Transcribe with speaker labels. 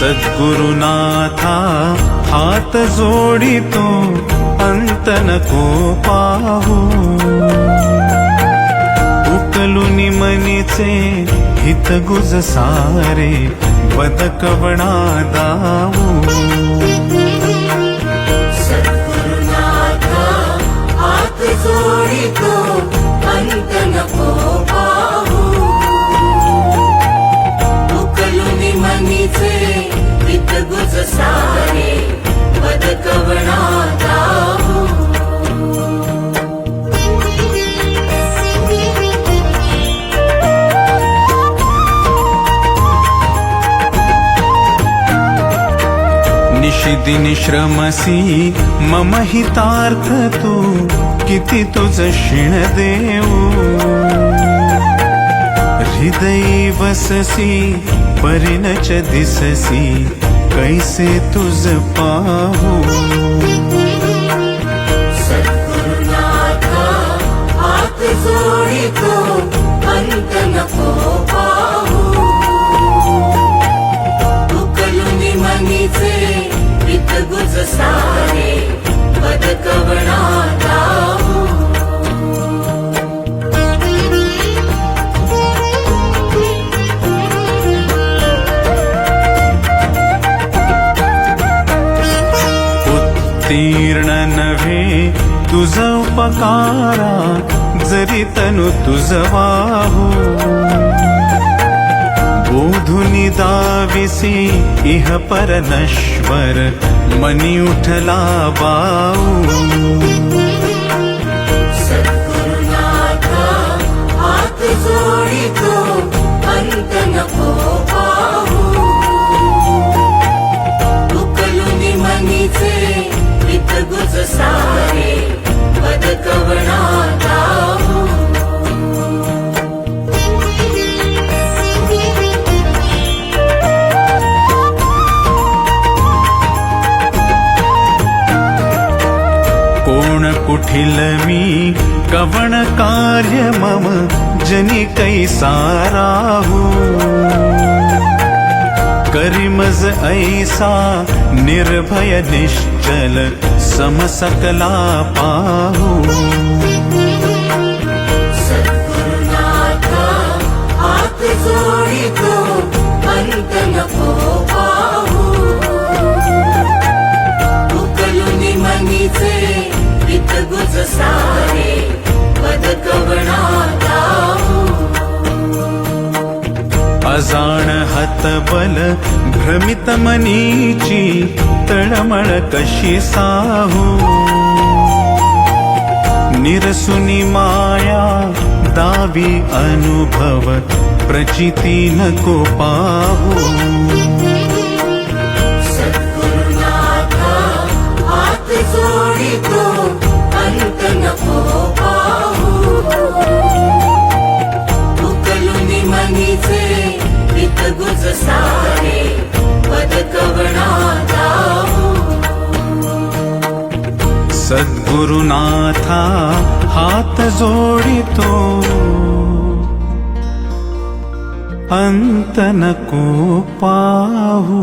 Speaker 1: सद्गुरुनाथा हात जोडितो अंत नको पाहू उकलुनी मनीचे हित गुज सारे बदकवणा दाऊ
Speaker 2: सद्गुरुनाथा हात जोडितो
Speaker 1: निशिदिनिश्रमसि मम हितार्थ तू किती तुझ क्षीण देऊ. हृदयी वससी परिणच दिससी कैसे तुझ पाहू. तीर्ण नव्हे तुझ उपकारा जरी तनु तुझ वाहू. बोधुनी दाविसी इह पर नश्वर मनी उठला बाऊ कोण कुठिल मी? कवण कार्य मम जनी कैसा राहू करिमज ऐसा निर्भय निश्चल समसकला पाहू. हतबल भ्रमितमनीची तळमळ कशी साहू? निरसुनी माया दावी अनुभव प्रचिती नको पाहू.
Speaker 2: गुरुनाथा हात जोडितो
Speaker 1: अन्तनको पाहू।